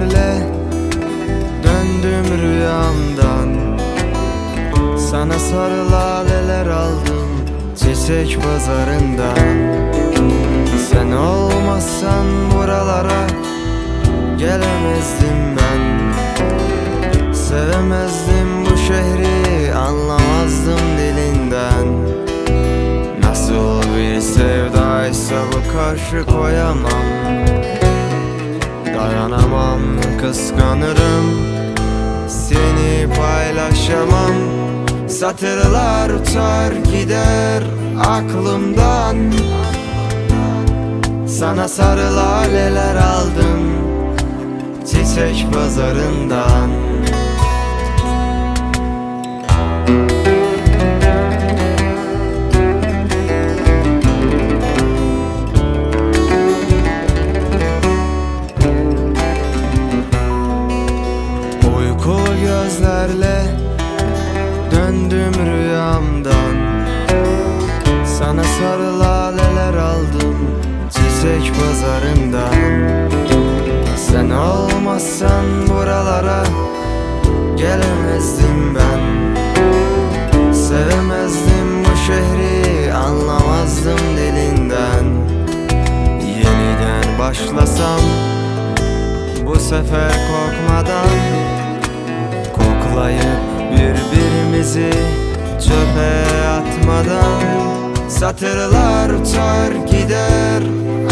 gözlerle Döndüm rüyamdan. Sana sarı laleler aldım Çiçek pazarından. Sen olmazsan buralara Gelemezdim ben. Sevemezdim bu şehri Anlamazdım dilinden. Nasıl bir sevdaysa bu karşı koyamam kıskanırım. Seni paylaşamam. Satırlar uçar gider aklımdan. Sana sarı laleler aldım Çiçek pazarından Pazarından Sen olmazsan buralara Gelemezdim ben. Sevemezdim bu şehri Anlamazdım dilinden. Yeniden başlasam Bu sefer korkmadan Koklayıp birbirimizi çöpe atmadan Satırlar uçar gider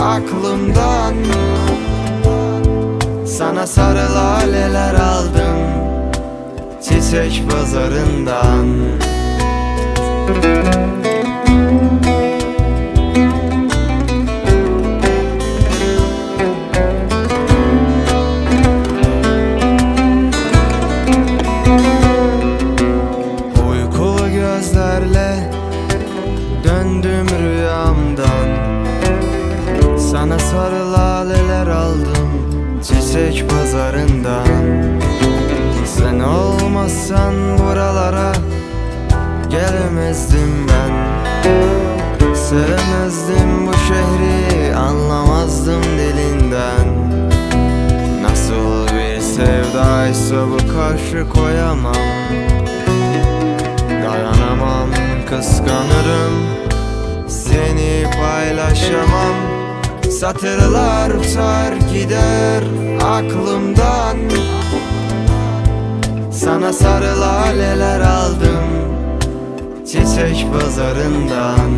aklımdan. Sana sarı laleler aldım Çiçek pazarından. Uykulu gözlerle Döndüm rüyamdan. Sana sarı laleler aldım Çiçek pazarından. Sen olmazsan buralara Gelemezdim ben. Sevemezdim bu şehri Anlamazdım dilinden. Nasıl bir sevdaysa bu karşı koyamam Dayanamam kıskanırım. Seni paylaşamam. Satırlar uçar gider aklımdan. Sana sarı laleler aldım Çiçek pazarından